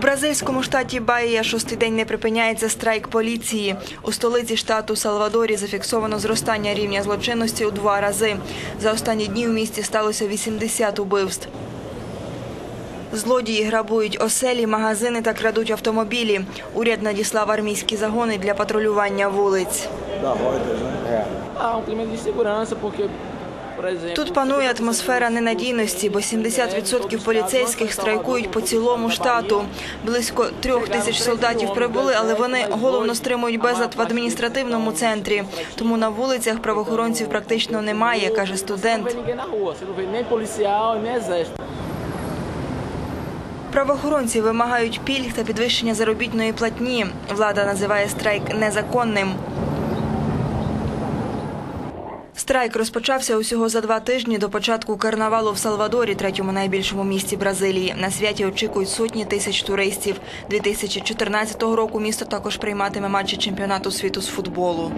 бразильському штаті Баїя шостий день не припиняється страйк поліції. У столиці штату Салвадорі зафіксовано зростання рівня злочинності у два рази. За останні дні у місті сталося 80 убивств. Злодії грабують оселі, магазини та крадуть автомобілі. Уряд надіслав армійські загони для патрулювання вулиць. Тут панує атмосфера ненадійності, бо 70% поліцейських страйкують по цілому штату. Близько трьох тисяч солдатів прибули, але вони головно стримують безлад в адміністративному центрі. Тому на вулицях правоохоронців практично немає, каже студент. Правоохоронці вимагають пільг та підвищення заробітної платні. Влада називає страйк незаконним. Страйк розпочався усього за два тижні до початку карнавалу в Салвадорі, третьому найбільшому місті Бразилії. На святі очікують сотні тисяч туристів. 2014 року місто також прийматиме матчі чемпіонату світу з футболу.